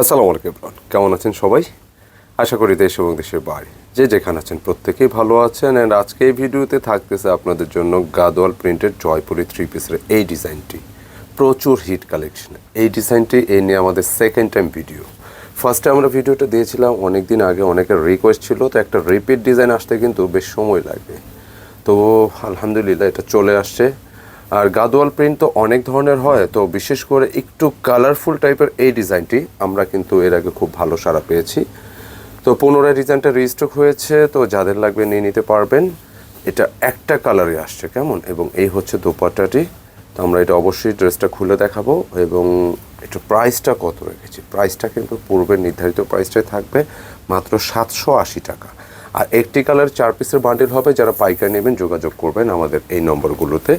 আসসালামু আলাইকুম কেমন আছেন সবাই? আশা করি দেশ এবং দেশের বাইরে। যে যেখানে আছেন প্রত্যেকেই ভালো আছেন। অ্যান্ড আজকে এই ভিডিওতে থাকতেছে আপনাদের জন্য গাদোয়াল প্রিন্টেড জয়পুরি থ্রি পিসের এই ডিজাইনটি। প্রচুর হিট কালেকশন এই ডিজাইনটি এই নিয়ে আমাদের সেকেন্ড টাইম ভিডিও ফার্স্টে আমরা ভিডিওটা দিয়েছিলাম অনেক দিন আগে অনেকের রিকোয়েস্ট ছিল, তো একটা রিপিট ডিজাইন আসতে কিন্তু বেশ সময় লাগে। তো আলহামদুলিল্লাহ এটা চলে আসছে। আর গাদোয়াল প্রিন্ট তো অনেক ধরনের হয়, তো বিশেষ করে একটু কালারফুল টাইপের এই ডিজাইনটি আমরা কিন্তু এর আগে খুব ভালো সাড়া পেয়েছি। তো পুনরায় ডিজাইনটা রিস্টক হয়েছে, তো যাদের লাগবে নিয়ে নিতে পারবেন। এটা একটা কালারে আসছে কেমন? এবং এই হচ্ছে দোপাট্টাটি। তো আমরা এটা অবশ্যই ড্রেসটা খুলে দেখাবো এবং এটা প্রাইসটা কত রেখেছি? প্রাইসটা কিন্তু পূর্বের নির্ধারিত প্রাইসটাই থাকবে মাত্র সাতশো আশি টাকা। আর একটি কালার চার পিসের বান্ডিল হবে, যারা পাইকারি নেবেন যোগাযোগ করবেন আমাদের এই নম্বরগুলোতে।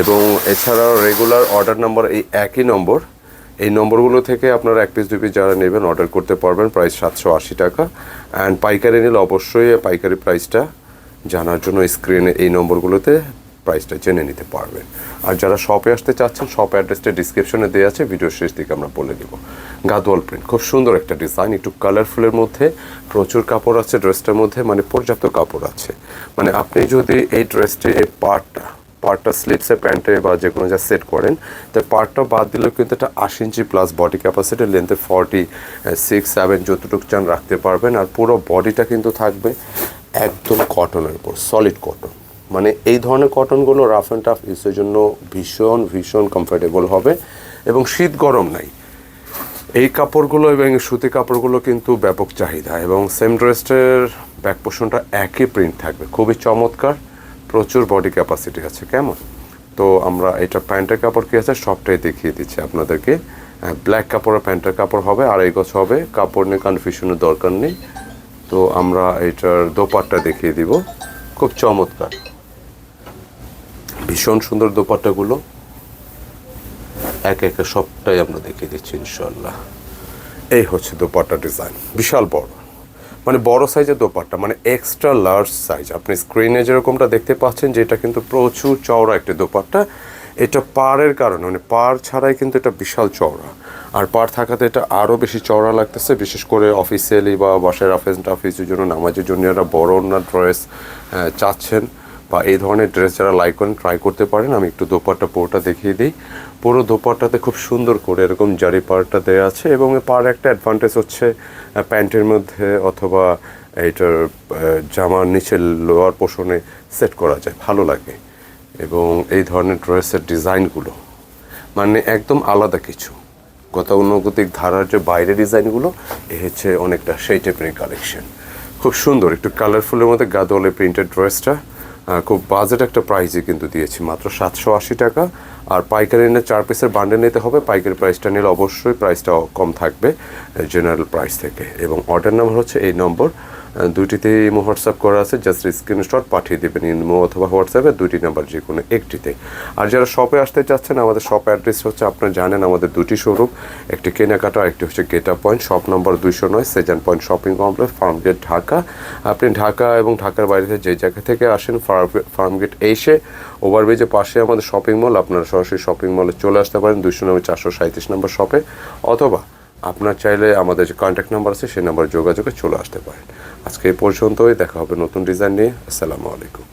এবং এছাড়াও রেগুলার অর্ডার নম্বর এই একই নম্বর। এই নম্বরগুলো থেকে আপনারা এক পিস দুই পিস যারা নেবেন অর্ডার করতে পারবেন প্রাইস সাতশো আশি টাকা। অ্যান্ড পাইকারি নিলে অবশ্যই পাইকারি প্রাইসটা জানার জন্য স্ক্রিনে এই নম্বরগুলোতে প্রাইসটা জেনে নিতে পারবেন। আর যারা শপে আসতে চাচ্ছেন শপ অ্যাড্রেসটা ডিসক্রিপশনে দেওয়া আছে ভিডিও শেষ দিকে আমরা বলে দেবো। গাদোয়াল প্রিন্ট খুব সুন্দর একটা ডিজাইন একটু কালারফুলের মধ্যে, প্রচুর কাপড় আছে ড্রেসটার মধ্যে মানে পর্যাপ্ত কাপড় আছে। মানে আপনি যদি এই ড্রেসটি এই পার্টটা পার্টটা স্লিপসে প্যান্টে বা যে কোনো যা সেট করেন, তো পার্টটা বাদ দিলেও কিন্তু এটা আশি ইঞ্চি প্লাস বডি ক্যাপাসিটি লেন্থে ফর্টি সিক্স সেভেন যতটুকু চান রাখতে পারবেন। আর পুরো বডিটা কিন্তু থাকবে একদম কটনের উপর সলিড কটন মানে এই ধরনের কটনগুলো রাফ অ্যান্ড টাফ ইউজের জন্য ভীষণ ভীষণ কমফোর্টেবল হবে এবং শীত গরম নাই। এই কাপড়গুলো এবং সুতি কাপড়গুলো কিন্তু ব্যাপক চাহিদা এবং সেম ড্রেসের ব্যাক পোর্শনটা একই প্রিন্ট থাকবে। খুবই চমৎকার, প্রচুর বডি ক্যাপাসিটি আছে, কেমন? তো আমরা এটা প্যান্টের কাপড় কী আছে? সবটাই দেখিয়ে দিচ্ছি আপনাদেরকে। ব্ল্যাক কাপড়ের প্যান্টের কাপড় হবে, আর এই গছ হবে, কাপড় নিয়ে কনফিউশনের দরকার নেই। তো আমরা এটার দোপাট্টা দেখিয়ে দিব। খুব চমৎকার। ভীষণ সুন্দর দোপাট্টাগুলো। এক একে সবটাই আমরা দেখিয়ে দিচ্ছি ইনশাল্লাহ এই হচ্ছে দোপাট্টা ডিজাইন, বিশাল বড়। মানে বড় সাইজের দোপাট্টা মানে এক্সট্রা লার্জ সাইজ আপনি স্ক্রিনে যেরকমটা দেখতে পাচ্ছেন যে এটা কিন্তু প্রচুর চওড়া একটা দোপাট্টা। এটা পাড়ের কারণে মানে পাড় ছাড়াই কিন্তু এটা বিশাল চওড়া। আর পাড় থাকাতে এটা আরও বেশি চওড়া লাগতেছে, বিশেষ করে অফিসিয়ালি বা বাসায় অফিস অফিসের জন্য নামাজের জন্য যারা বড় না ড্রেস চাচ্ছেন বা এই ধরনের ড্রেস যারা লাইক করেন ট্রাই করতে পারেন। আমি একটু দোপাট্টা পুরোটা দেখিয়ে দিই। পুরো দোপাট্টাতে খুব সুন্দর করে এরকম জারি পাড়টা দেওয়া আছে এবং পার একটা অ্যাডভান্টেজ হচ্ছে প্যান্টের মধ্যে অথবা এইটার জামার নিচে লোয়ার পোষণে সেট করা যায়। ভালো লাগে। এবং এই ধরনের ড্রেসের ডিজাইনগুলো মানে একদম আলাদা কিছু। গতানুগতিক ধারার যে বাইরের ডিজাইনগুলো এ হচ্ছে অনেকটা সেই টাইপের কালেকশন খুব সুন্দর, একটু কালারফুলের মধ্যে গাদলে প্রিন্টেড ড্রেসটা খুব বাজেট একটা প্রাইসে কিন্তু দিয়েছি, মাত্র সাতশো আশি টাকা। আর পাইকারি এনে চার পিসের বান্ডে নিতে হবে, পাইকারি প্রাইসটা নিলে অবশ্যই প্রাইসটা কম থাকবে জেনারেল প্রাইস থেকে। এবং অর্ডার নাম্বার হচ্ছে এই নম্বর দুইটিতে ইমো হোয়াটসঅ্যাপ করা আছে জাস্ট স্ক্রিনশট পাঠিয়ে দেবেন ইমো অথবা হোয়াটসঅ্যাপে, দুইটি নাম্বার যে কোনো একটিতে। আর যারা শপে আসতে চাচ্ছেন, আমাদের শপ অ্যাড্রেস হচ্ছে, আপনারা জানেন, আমাদের দুটি শোরুম একটি কেনাকাটা, একটি হচ্ছে গেটা পয়েন্ট শপ নম্বর দুইশো নয় Sezan point shopping complex Farmgate Dhaka. আপনি ঢাকা এবং ঢাকার বাইরে যে জায়গা থেকে আসেন ফার্মগেট এসে ওভারব্রিজের পাশে আমাদের শপিং মল আপনারা সরাসরি শপিং মলে চলে আসতে পারেন, দুইশো নয়, চারশো সাঁত্রিশ নম্বর শপে অথবা আপনার চাইলে আমাদের যে কন্ট্যাক্ট নাম্বার আছে, সেই নাম্বারে যোগাযোগে চলে আসতে পারেন। আজকে এই পর্যন্তই, দেখা হবে নতুন ডিজাইন নিয়ে। আসসালামু আলাইকুম।